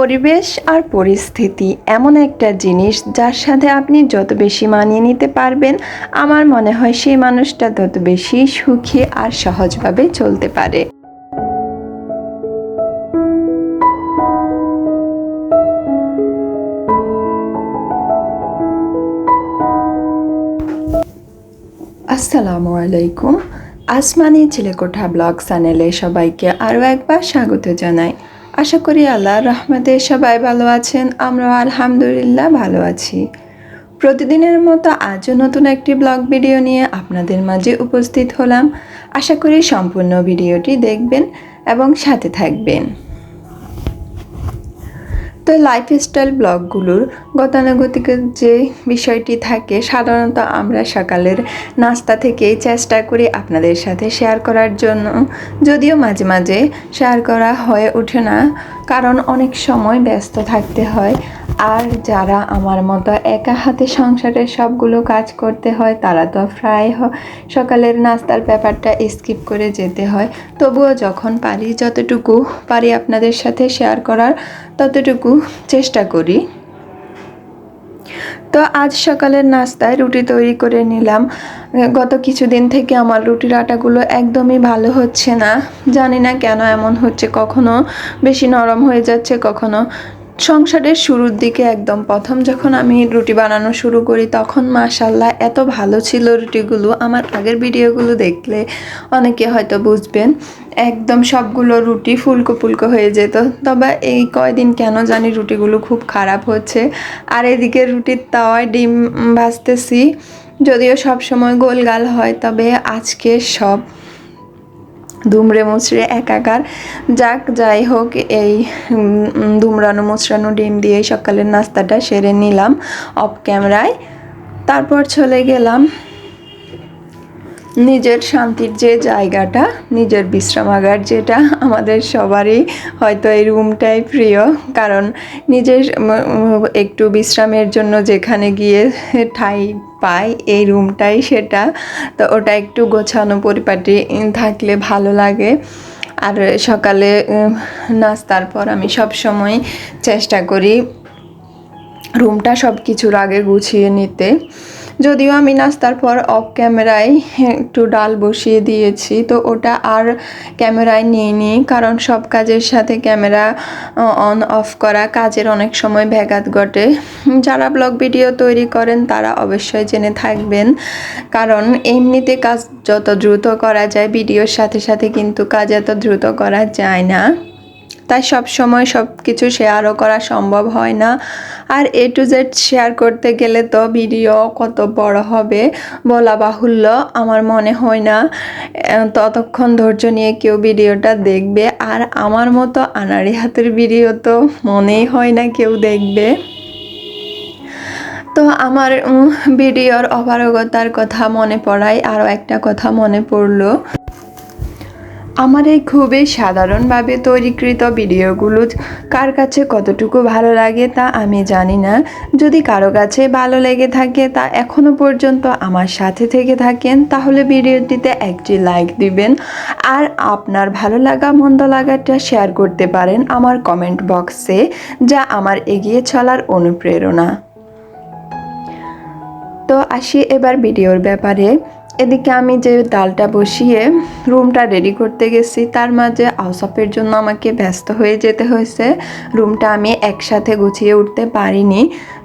পরিবেশ আর পরিস্থিতি এমন একটা জিনিস যার সাথে আপনি যত বেশি মানিয়ে নিতে পারবেন, আমার মনে হয় সেই মানুষটা তত বেশি সুখী আর সহজভাবে চলতে পারে। আসসালামু আলাইকুম। আসমানি ছেলেকোঠা ব্লগ চ্যানেলে সবাইকে আরও একবার স্বাগত জানাই। আশা করি আল্লাহর রহমতে সবাই ভালো আছেন, আমরাও আলহামদুলিল্লাহ ভালো আছি। প্রতিদিনের মতো আজও নতুন একটি ব্লগ ভিডিও নিয়ে আপনাদের মাঝে উপস্থিত হলাম। আশা করি সম্পূর্ণ ভিডিওটি দেখবেন এবং সাথে থাকবেন। তো লাইফস্টাইল ব্লগগুলোর গতানুগতিক যে বিষয়টি থাকে, সাধারণত আমরা সকালের নাস্তা থেকেই চেষ্টা করি আপনাদের সাথে শেয়ার করার জন্য। যদিও মাঝে মাঝে শেয়ার করা হয়ে ওঠে না কারণ অনেক সময় ব্যস্ত থাকতে হয়। আর যারা আমার মতো একা হাতে সংসারের সবগুলো কাজ করতে হয়, তারা তো প্রায় সকালের নাস্তার ব্যাপারটা স্কিপ করে যেতে হয়। তবুও যখন পারি, যতটুকু পারি আপনাদের সাথে শেয়ার করার, ততটুকু চেষ্টা করি। তো আজ সকালের নাস্তায় রুটি তৈরি করে নিলাম। গত কিছুদিন থেকে আমার রুটির আটাগুলো একদমই ভালো হচ্ছে না। জানি না কেন এমন হচ্ছে। কখনো বেশি নরম হয়ে যাচ্ছে, কখনো সংসারের শুরুর দিকে একদম প্রথম যখন আমি রুটি বানানো শুরু করি, তখন মাশাল্লাহ এত ভালো ছিল রুটিগুলো। আমার আগের ভিডিওগুলো দেখলে অনেকে হয়তো বুঝবেন, একদম সবগুলো রুটি ফুলকো ফুলকো হয়ে যেত। তবে এই কয়দিন কেন জানি রুটিগুলো খুব খারাপ হচ্ছে। আর এদিকে রুটির তাওয়ায় ডিম ভাজতেছি, যদিও সব সময় গোলগাল হয়, তবে আজকে সব দুমড়ে মুচড়ে একাকার। যাক, যাই হোক, এই দুমড়ানো মুচড়ানো ডিম দিয়ে সকালের নাস্তাটা সেরে নিলাম অফ ক্যামেরায় তারপর চলে গেলাম নিজের শান্তির যে জায়গাটা, নিজের বিশ্রামাগার যেটা আমাদের সবারই হয়তো এই রুমটাই প্রিয়। কারণ নিজের একটু বিশ্রামের জন্য যেখানে গিয়ে ঠাই পাই, এই রুমটাই সেটা। তো ওটা একটু গোছানো পরিপাটি থাকলে ভালো লাগে। আর সকালে নাস্তার পর আমি সব সময় চেষ্টা করি রুমটা সব কিছুর আগে গুছিয়ে নিতে। যদিও আমি নাস্তার পর অফ ক্যামেরায় একটু ডাল বসিয়ে দিয়েছি, তো ওটা আর ক্যামেরায় নিয়ে নিই, কারণ সব কাজের সাথে ক্যামেরা অন অফ করা কাজের অনেক সময় ব্যাঘাত ঘটে। যারা ব্লগ ভিডিও তৈরি করেন, তারা অবশ্যই জেনে থাকবেন, কারণ এমনিতে কাজ যত দ্রুত করা যায় ভিডিওর সাথে সাথে কিন্তু কাজ এত দ্রুত করা যায় না। তাই সব সময় সব কিছু শেয়ারও করা সম্ভব হয় না। আর এ টু জেড শেয়ার করতে গেলে তো ভিডিও কত বড় হবে বলা বাহুল্য, আমার মনে হয় না। ততক্ষণ ধৈর্য নিয়ে কেউ ভিডিওটা দেখবে। আর আমার মতো আনাড়ি হাতের ভিডিও তো মনেই হয় না কেউ দেখবে। তো আমার ভিডিওর অপারগতার কথা মনে পড়ায় আরও একটা কথা মনে পড়ল। আমার এই খুবই সাধারণভাবে তৈরিকৃত ভিডিওগুলো কার কাছে কতটুকু ভালো লাগে তা আমি জানি না। যদি কারও কাছে ভালো লেগে থাকে তা এখনও পর্যন্ত আমার সাথে থেকে থাকেন, তাহলে ভিডিওটিতে একটি লাইক দিবেন। আর আপনার ভালো লাগা, মন্দ লাগাটা শেয়ার করতে পারেন আমার কমেন্ট বক্সে, যা আমার এগিয়ে চলার অনুপ্রেরণা। তো আসি এবার ভিডিওর ব্যাপারে। এদিকে আমি যে ডালটা বসিয়ে রুমটা রেডি করতে গেছি, তার মাঝে আউসফের জন্য আমাকে ব্যস্ত হয়ে যেতে হয়েছে। রুমটা আমি একসাথে গুছিয়ে উঠতে পারিনি।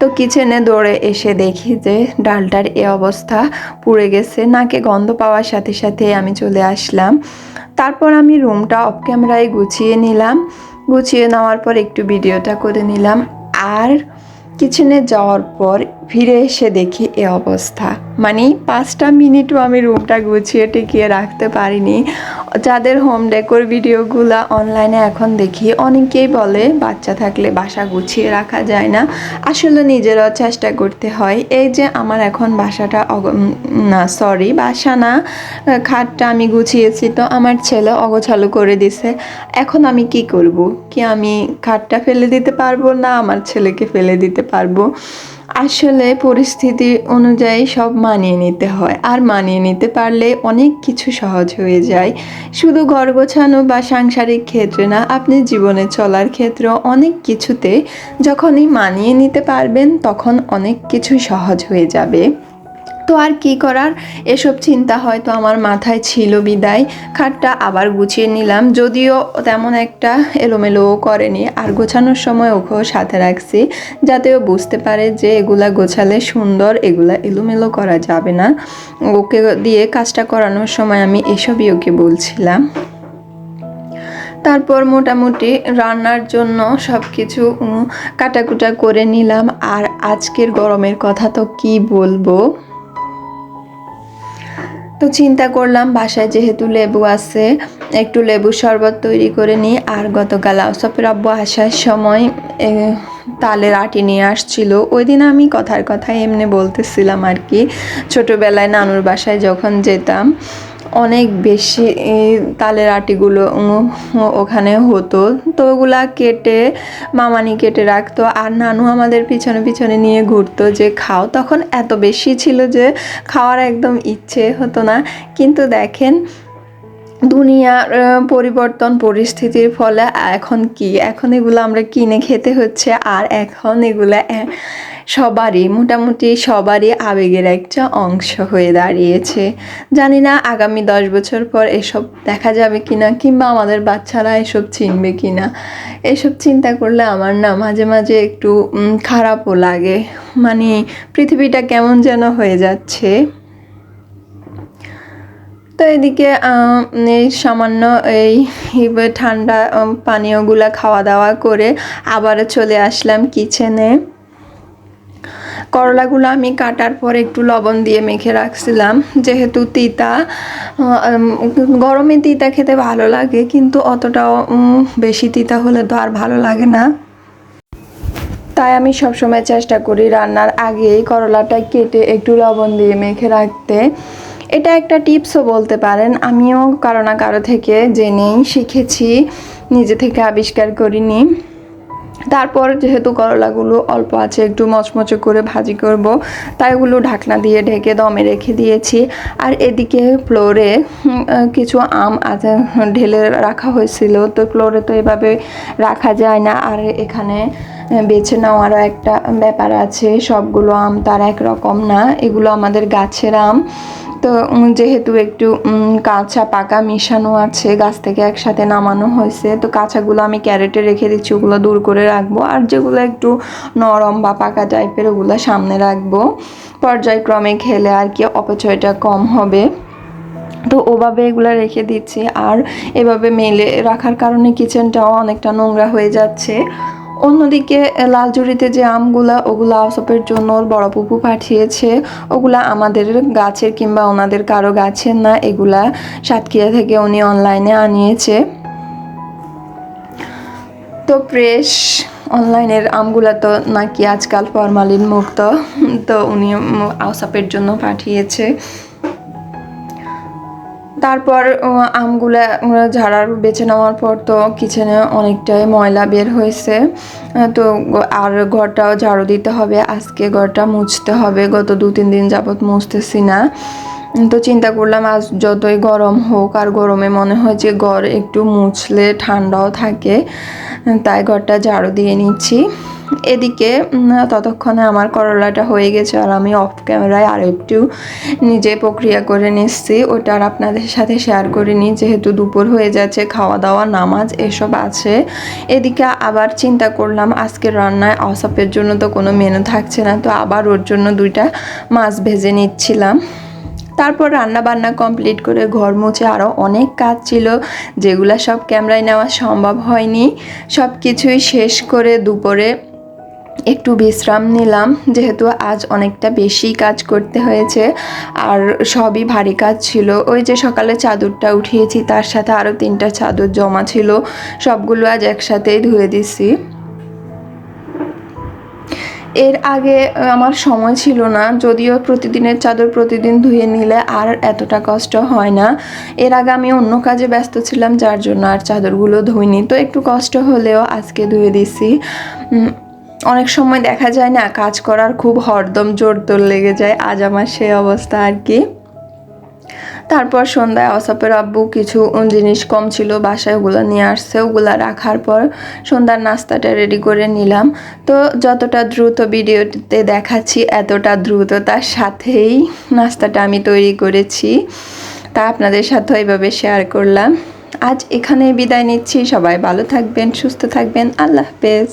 তো কিচেনে দৌড়ে এসে দেখি যে ডালটার এ অবস্থা পুড়ে গেছে, নাকে গন্ধ পাওয়ার সাথে সাথে আমি চলে আসলাম। তারপর আমি রুমটা অফ ক্যামেরায় গুছিয়ে নিলাম। গুছিয়ে নেওয়ার পর একটু ভিডিওটা করে নিলাম। আর কিচেনে যাওয়ার পর ফিরে এসে দেখি এ অবস্থা। মানে পাঁচটা মিনিটও আমি রুমটা গুছিয়ে টিকিয়ে রাখতে পারিনি। যাদের হোম ডেকোর ভিডিওগুলো অনলাইনে এখন দেখি, অনেকেই বলে বাচ্চা থাকলে বাসা গুছিয়ে রাখা যায় না। আসলে নিজেরও চেষ্টা করতে হয়। এই যে আমার এখন বাসাটা না সরি বাসা না, খাটটা আমি গুছিয়েছি তো আমার ছেলে অগোছালো করে দিছে। এখন আমি কি করব? কি আমি খাটটা ফেলে দিতে পারব না আমার ছেলেকে ফেলে দিতে পারব? আসলে পরিস্থিতি অনুযায়ী সব মানিয়ে নিতে হয়। আর মানিয়ে নিতে পারলে অনেক কিছু সহজ হয়ে যায়। শুধু ঘর গোছানো বা সাংসারিক ক্ষেত্রে না, আপনি জীবনে চলার ক্ষেত্রে অনেক কিছুতে যখনই মানিয়ে নিতে পারবেন, তখন অনেক কিছু সহজ হয়ে যাবে। তো আর কি করার? এসব চিন্তা হয়তো আমার মাথায় ছিল বিদায়। খাটটা আবার গুছিয়ে নিলাম, যদিও তেমন একটা এলোমেলোও করেনি। আর গোছানোর সময় ওকেও সাথে রাখছি, যাতে ও বুঝতে পারে যে এগুলা গোছালে সুন্দর, এগুলা এলোমেলো করা যাবে না। ওকে দিয়ে কাজটা করানোর সময় আমি এসবই ওকে বলছিলাম। তারপর মোটামুটি রান্নার জন্য সব কিছু কাটাকুটা করে নিলাম। আর আজকের গরমের কথা তো কি বলব? তো চিন্তা করলাম, বাসায় যেহেতু লেবু আছে, একটু লেবু শরবত তৈরি করে নিই। আর গতকাল আউসফের আব্বু আসার সময় তালের আটি নিয়ে আসছিল। ওই দিন আমি কথার কথা এমনি বলতেছিলাম আর কি। ছোটোবেলায় নানুর বাসায় যখন যেতাম অনেক বেশি তালের আটিগুলো ওখানে হতো। তো ওগুলা কেটে, মামানি কেটে রাখতো। আর নানু আমাদের পিছনে পিছনে নিয়ে ঘুরতো যে, খাও। তখন এত বেশি ছিল যে, খাওয়ার একদম ইচ্ছে হতো না। কিন্তু দেখেন দুনিয়ার পরিবর্তন পরিস্থিতির ফলে এখন কি? এখন এগুলো আমরা কিনে খেতে হচ্ছে আর এখন এগুলো সবারই, মোটামুটি সবারই আবেগের একটা অংশ হয়ে দাঁড়িয়েছে। জানি না আগামী দশ বছর পর এসব দেখা যাবে কিনা কিংবা আমাদের বাচ্চারা এসব চিনবে কিনা। এসব চিন্তা করলে আমার না মাঝে মাঝে একটু খারাপও লাগে। মানে পৃথিবীটা কেমন যেন হয়ে যাচ্ছে। তো এদিকে এই সামান্য এই ঠান্ডা পানীয়গুলা খাওয়া দাওয়া করে আবার চলে আসলাম কিচেনে। করলাগুলো আমি কাটার পর একটু লবণ দিয়ে মেখে রাখছিলাম। যেহেতু তিতা গরমে তিতা খেতে ভালো লাগে, কিন্তু অতটাও বেশি তিতা হলে তো আর ভালো লাগে না। তাই আমি সবসময় চেষ্টা করি রান্নার আগেই করলাটা কেটে একটু লবণ দিয়ে মেখে রাখতে। এটা একটা টিপসও বলতে পারেন। আমিও কারও না কারও থেকে জেনেই শিখেছি, নিজে থেকে আবিষ্কার করিনি। তারপর যেহেতু করলাগুলো অল্প আছে, একটু মচমচে করে ভাজি করব, তাই ওগুলো ঢাকনা দিয়ে ঢেকে দমে রেখে দিয়েছি। আর এদিকে ফ্লোরে কিছু আম আছে ঢেলে রাখা হয়েছিল। তো ফ্লোরে তো এভাবে রাখা যায় না। আর এখানে বেছে নেওয়ারও একটা ব্যাপার আছে। সবগুলো আম তার একরকম না। এগুলো আমাদের গাছের আম। তো যেহেতু একটু কাঁচা পাকা মিশানো আছে, গাছ থেকে একসাথে নামানো হয়েছে, তো কাঁচাগুলো আমি ক্যারেটে রেখে দিচ্ছি, ওগুলো দূর করে রাখব। আর যেগুলো একটু নরম বা পাকা টাইপের ওগুলো সামনে রাখব। পর্যায়ক্রমে খেলে আর কি অপচয়টা কম হবে। তো ওভাবে এগুলো রেখে দিচ্ছি। আর এভাবে মেলে রাখার কারণে কিচেনটাও অনেকটা নোংরা হয়ে যাচ্ছে। অন্যদিকে লালজুড়িতে যে আমগুলা, ওগুলা আউসপের জন্য বড় পুপু পাঠিয়েছে, ওগুলা আমাদের গাছের কিংবা ওনাদের কারও গাছের না, এগুলা সাতক্ষীরা থেকে উনি অনলাইনে আনিয়েছে। তো ফ্রেশ অনলাইনের আমগুলা তো নাকি আজকাল ফরমালিন মুক্ত তো উনি আউসাপের জন্য পাঠিয়েছে। তারপর আমগুলো ঝাড়ার বেছে নেওয়ার পর তো কিচেনে অনেকটাই ময়লা বের হয়েছে। তো আর ঘরটাও ঝাড়ু দিতে হবে, আজকে ঘরটা মুছতে হবে, গত দু তিন দিন যাবৎ মুছতেছি না। তো চিন্তা করলাম, আজ যতই গরম হোক, আর গরমে মনে হয় যে ঘর একটু মুছলে ঠান্ডাও থাকে, তাই ঘরটা ঝাড়ু দিয়ে নিচ্ছি। এদিকে ততক্ষণে আমার করলাটা হয়ে গেছে, আর আমি অফ ক্যামেরায় আর একটু নিজে প্রক্রিয়া করে নিচ্ছি। ওটা আর আপনাদের সাথে শেয়ার করে নিই যেহেতু দুপুর হয়ে যাচ্ছে খাওয়া দাওয়া নামাজ এসব আছে। এদিকে আবার চিন্তা করলাম আজকে রান্নায় অসাপের জন্য তো কোনো মেনু থাকছে না, তো আবার ওর জন্য দুইটা মাছ ভেজে নিচ্ছিলাম। তারপর রান্না বান্না কমপ্লিট করে ঘর মুছে আরও অনেক কাজ ছিল, যেগুলো সব ক্যামেরায় নেওয়া সম্ভব হয়নি। সব কিছুই শেষ করে দুপুরে একটু বিশ্রাম নিলাম, যেহেতু আজ অনেকটা বেশি কাজ করতে হয়েছে, আর সবই ভারী কাজ ছিল। ওই যে সকালে চাদরটা উঠিয়েছি, তার সাথে আরও তিনটা চাদর জমা ছিল, সবগুলো আজ একসাথেই ধুয়ে দিছি। এর আগে আমার সময় ছিল না। যদিও প্রতিদিনের চাদর প্রতিদিন ধুয়ে নিলে আর এতটা কষ্ট হয় না। এর আগে আমি অন্য কাজে ব্যস্ত ছিলাম, যার জন্য আর চাদরগুলো ধুইনি। তো একটু কষ্ট হলেও আজকে ধুয়ে দিছি। অনেক সময় দেখা যায় না, কাজ করার খুব হরদম, জোর তোর লেগে যায়। আজ আমার সেই অবস্থা আর কি। তারপর সন্ধ্যায় অসাপের আব্বু কিছু জিনিস কম ছিল, বাসায় ওগুলো নিয়ে আসছে। ওগুলো রাখার পর সন্ধ্যার নাস্তাটা রেডি করে নিলাম। তো যতটা দ্রুত ভিডিওতে দেখাচ্ছি, এতটা দ্রুততার সাথেই নাস্তাটা আমি তৈরি করেছি। তা আপনাদের সাথে এইভাবে শেয়ার করলাম। আজ এখানে বিদায় নিচ্ছি। সবাই ভালো থাকবেন, সুস্থ থাকবেন। আল্লাহ হাফেজ।